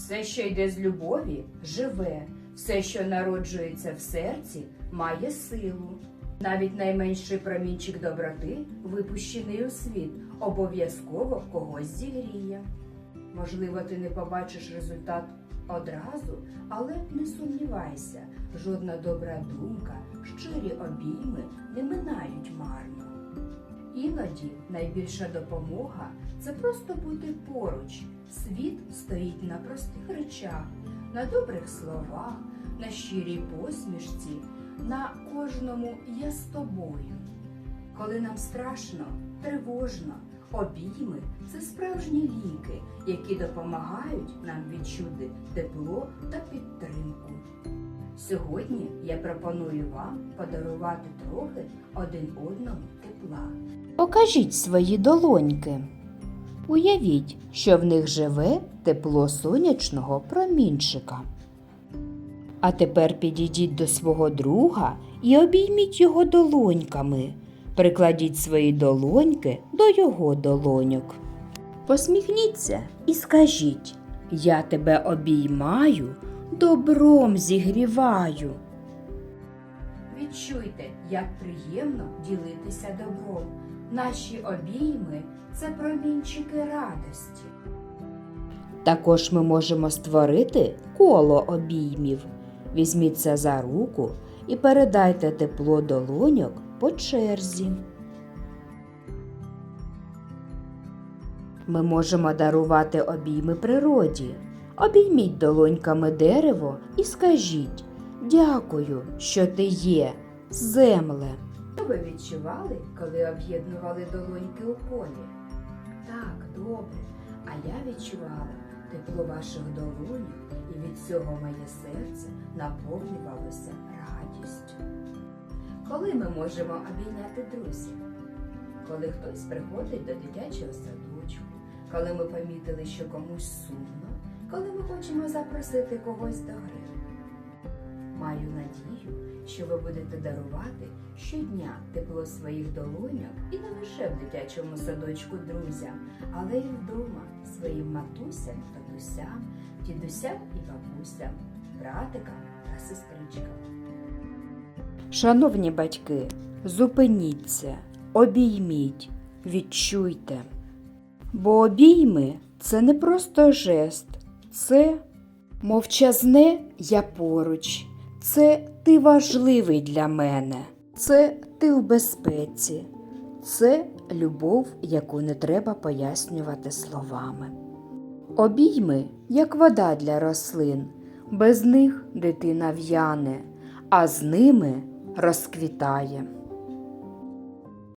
Все, що йде з любові, живе, все, що народжується в серці, має силу. Навіть найменший промінчик доброти, випущений у світ, обов'язково когось зігріє. Можливо, ти не побачиш результат одразу, але не сумнівайся, жодна добра думка, щирі обійми не минають марно. Іноді найбільша допомога це просто бути поруч. Світ стоїть на простих речах, на добрих словах, на щирій посмішці, на кожному я з тобою. Коли нам страшно, тривожно, обійми це справжні ліки, які допомагають нам відчути тепло та підтримку. Сьогодні я пропоную вам подарувати трохи один одному тепла. Покажіть свої долоньки. Уявіть, що в них живе тепло сонячного промінчика. А тепер підійдіть до свого друга і обійміть його долоньками. Прикладіть свої долоньки до його долоньок. Посміхніться і скажіть: Я тебе обіймаю, добром зігріваю. Відчуйте, як приємно ділитися добром. Наші обійми це промінчики радості. Також ми можемо створити коло обіймів. Візьміться за руку і передайте тепло долоньок по черзі. Ми можемо дарувати обійми природі. Обійміть долоньками дерево і скажіть Дякую, що ти є, земле. Що ви відчували, коли об'єднували долоньки у колі? Так, добре. А я відчувала тепло ваших долонів, і від цього моє серце наповнювалося радістю. Коли ми можемо обійняти друзів? Коли хтось приходить до дитячого садочку, коли ми помітили, що комусь сумно, коли ми хочемо запросити когось до гри. Маю надію, що ви будете дарувати щодня тепло своїх долоньок і не лише в дитячому садочку друзям, але й вдома своїм матусям, татусям, дідусям і бабусям, братикам та сестричкам. Шановні батьки, зупиніться, обійміть, відчуйте. Бо обійми це не просто жест, це мовчазне я поруч, це ти важливий для мене, це ти у безпеці, це любов, яку не треба пояснювати словами. Обійми, як вода для рослин, без них дитина в'яне, а з ними розквітає.